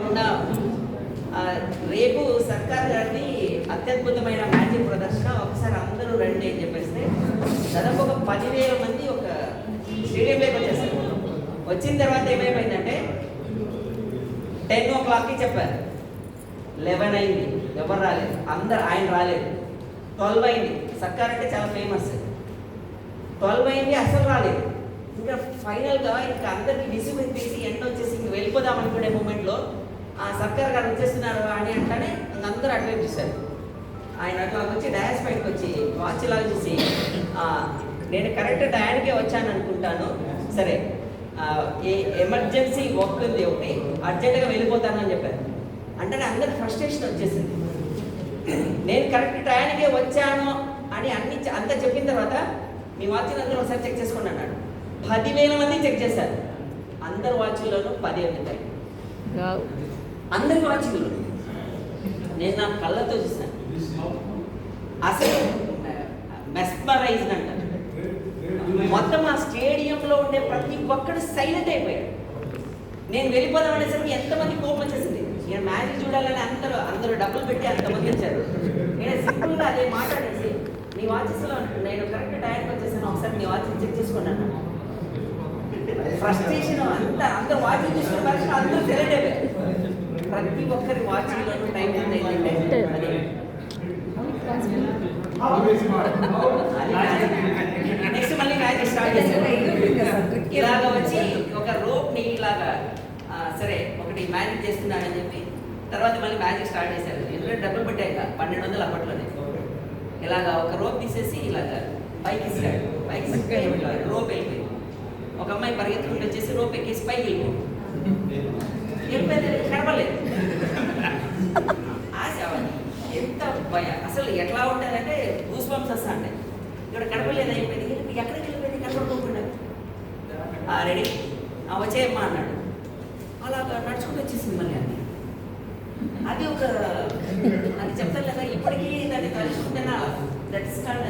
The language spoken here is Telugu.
కాకుండా రేపు సర్కార్ గారిది అత్యద్భుతమైన మ్యాజిక్ ప్రదర్శన ఒకసారి అందరూ రండి అని చెప్పేస్తే దాదాపు ఒక పదివేల మంది ఒక స్టేడియంలోకి వచ్చేసారు. వచ్చిన తర్వాత ఏమైపోయిందంటే టెన్ ఓ క్లాక్కి చెప్పారు. లెవెన్ అయింది. ఎవరు రాలేదు. అందరు ఆయన రాలేదు. ట్వెల్వ్ అయింది. సర్కార్ అంటే చాలా ఫేమస్ ట్వెల్వ్ అయింది అసలు రాలేదు. ఇంకా ఫైనల్గా ఇంకా అందరికి విసుగు తీసి ఎండ వచ్చేసి ఇంక వెళ్ళిపోదాం అనుకునే మూమెంట్లో ఆ సర్కార్ గారు వచ్చేస్తున్నారు అని అంటానే అందరూ అట్లే చూశారు. ఆయన అట్లా వచ్చి డయాస్ పైకి వచ్చి వాచ్ లాగా చూసి నేను కరెక్ట్ టయానికే వచ్చాను అనుకుంటాను సరే ఏ ఎమర్జెన్సీ వర్క్ ఉంది ఒకటి అర్జెంటుగా వెళ్ళిపోతానని చెప్పారు. అంటే అందరికి ఫ్రస్ట్రేషన్ వచ్చేసింది. నేను కరెక్ట్ టయానికే వచ్చాను అని అన్ని అంతా చెప్పిన తర్వాత మీ వాచ్ని అందరూ ఒకసారి చెక్ చేసుకోండి అన్నాడు. పదివేల మంది చెక్ చేశారు. అందరు వాచ్ల్లోనూ పదే ఉంటాయి అందరి వాచ్లు నేను నా కళ్ళతో చూశాను. అసలు మెస్మరైజ్డ్ అంటారు మొత్తం ఆ స్టేడియంలో ఉండే ప్రతి ఒక్కడు సైలెంట్ అయిపోయాడు. నేను వెళ్ళిపోదాం అనేసరికి ఎంతమంది కోపం వచ్చేసింది. నేను మ్యాచ్ చూడాలని అందరూ అందరూ డబ్బులు పెట్టి అంతమంది వచ్చారు. నేను సింపుల్గా అదే మాట్లాడేసి నీ వాచెస్లో నేను కరెక్ట్ టైంకి వచ్చేసాను. ఒకసారి నీ వాచ్ చెక్ చేసుకున్నాను. ఫ్రస్ట్రేషన్ అంత అందరూ వాచ్ చూసుకున్న అందరూ ప్రతి ఒక్కరి వాచ్లో టైం నెక్స్ట్ మళ్ళీ మ్యాచ్ స్టార్ట్ చేశారు ఇలాగ వచ్చి ఒక రోప్ని ఇలాగా సరే ఒకటి మ్యాజిక్ చేస్తున్నాడని చెప్పి తర్వాత మళ్ళీ మ్యాజిక్ స్టార్ట్ చేశారు. ఎందుకంటే డబ్బులు పెట్టాక పన్నెండు వందలు అప్పట్లోనే. ఇలాగా ఒక రోప్ తీసేసి ఇలాగా పైకి ఇస్తాడు. పైకి ఇస్తే రోప్ వెళ్ళిపోయింది. ఒక అమ్మాయి పరిగెత్తుకుంటూ వచ్చేసి రోప్ ఎక్కేసి పైకి వెళ్ళిపోయింది. చెప్పేది కనపడలేదు ఆశ అవన్నీ. ఎంత భయం అసలు ఎట్లా ఉండాలంటే గూస్ బంప్స్ ఇక్కడ కనపడలేదు అయిపోయింది ఎక్కడికి వెళ్ళిపోయింది కనపడుకోకుండా ఆ, రెడీ ఆ, వచ్చేయమ్మా అన్నాడు అలాగా నడుచుకుంటూ వచ్చేసింది మళ్ళీ అది అది ఒక అది చెప్తాను కదా ఇప్పటికీ దాన్ని తలుచుకుంటేనా దట్ ఇస్ కాల్డ్